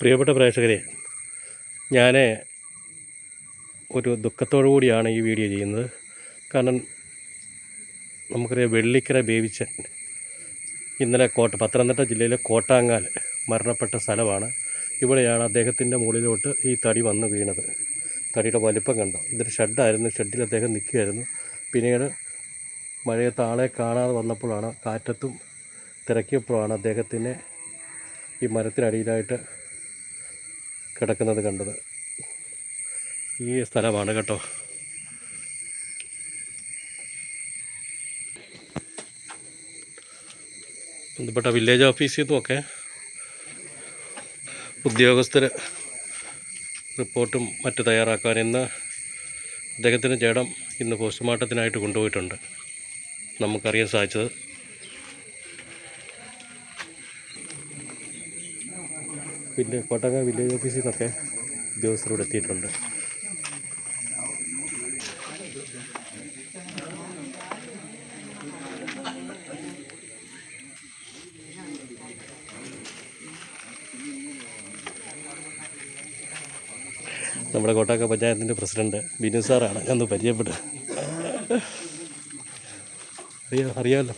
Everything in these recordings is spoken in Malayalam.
പ്രിയപ്പെട്ട പ്രേക്ഷകരെ ഞാൻ ഒരു ദുഃഖത്തോടു കൂടിയാണ് ഈ വീഡിയോ ചെയ്യുന്നത്. കാരണം നമുക്കറിയാം വെള്ളിക്കര ബേബിച്ചൻ ഇന്നലെ കോട്ട പത്തനംതിട്ട ജില്ലയിലെ കോട്ടാങ്ങാൽ മരണപ്പെട്ട സ്ഥലമാണ്. ഇവിടെയാണ് അദ്ദേഹത്തിന്റെ മുകളിലോട്ട് ഈ തടി വന്ന് വീണത്. തടിയുടെ വലിപ്പം കണ്ടോ? ഇതൊരു ഷെഡായിരുന്നു ഷെഡിൽ അദ്ദേഹം നിൽക്കുകയായിരുന്നു. പിന്നീട് മഴയത്ത് ആളെ കാണാതെ വന്നപ്പോഴാണ് കാറ്റത്തും തിരക്കിയപ്പോഴാണ് അദ്ദേഹത്തിനെ ഈ മരത്തിനടിയിലായിട്ട് കിടക്കുന്നത് കണ്ടത്. ഈ സ്ഥലമാണ് കേട്ടോ. ബന്ധപ്പെട്ട വില്ലേജ് ഓഫീസിൽ നിന്നുമൊക്കെ ഉദ്യോഗസ്ഥർ റിപ്പോർട്ടും മറ്റ് തയ്യാറാക്കാൻ ഇന്ന് അദ്ദേഹത്തിന്റെ ജഡം ഇന്ന് പോസ്റ്റ്മോർട്ടത്തിനായിട്ട് കൊണ്ടുപോയിട്ടുണ്ട്. നമുക്കറിയാൻ സാധിച്ചത് വില്ലേ കോട്ടങ്ങ വില്ലേജ് ഓഫീസിൽ നിന്നൊക്കെ ഉദ്യോഗസ്ഥർ ഇവിടെ എത്തിയിട്ടുണ്ട്. നമ്മുടെ കോട്ടക്ക പഞ്ചായത്തിന്റെ പ്രസിഡന്റ് ബിനു സാറാണ് ഞാൻ പരിചയപ്പെട്ടത്. അറിയാം അറിയാമല്ലോ.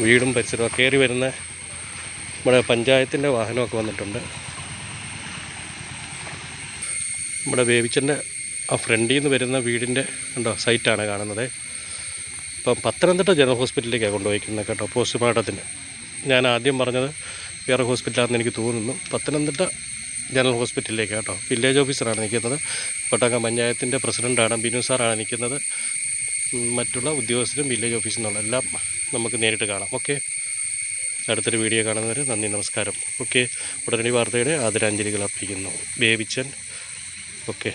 വീടും പരിസരവും കയറി വരുന്ന നമ്മുടെ പഞ്ചായത്തിന്റെ വാഹനമൊക്കെ വന്നിട്ടുണ്ട്. നമ്മുടെ വേവിച്ചന്റെ ആ ഫ്രണ്ടിൽ നിന്ന് വരുന്ന വീടിന്റെ കണ്ടോ സൈറ്റാണ് കാണുന്നത്. ഇപ്പം പത്തനംതിട്ട ജനറൽ ഹോസ്പിറ്റലിലേക്കാണ് കൊണ്ടുപോയിക്കുന്നത് കേട്ടോ പോസ്റ്റ്മോർട്ടത്തിന്. ഞാൻ ആദ്യം പറഞ്ഞത് വേറെ ഹോസ്പിറ്റലാണെന്ന് എനിക്ക് തോന്നുന്നു. പത്തനംതിട്ട ജനറൽ ഹോസ്പിറ്റലിലേക്ക് കേട്ടോ. വില്ലേജ് ഓഫീസറാണ് നിൽക്കുന്നത്. കൊട്ടാക്കം പഞ്ചായത്തിന്റെ പ്രസിഡന്റാണ് ബിനു സാറാണ് നിൽക്കുന്നത്. മറ്റുള്ള ഉദ്യോഗസ്ഥരും വില്ലേജ് ഓഫീസിൽ നിന്നുള്ള എല്ലാം നമുക്ക് നേരിട്ട് കാണാം. ഓക്കെ? അടുത്തൊരു വീഡിയോ കാണുന്നവരെ നന്ദി നമസ്കാരം. ഓക്കെ? ഉടനടി വാർത്തയുടെ ആദരാഞ്ജലികൾ അർപ്പിക്കുന്നു. ബേബിച്ചൻ. ഓക്കെ?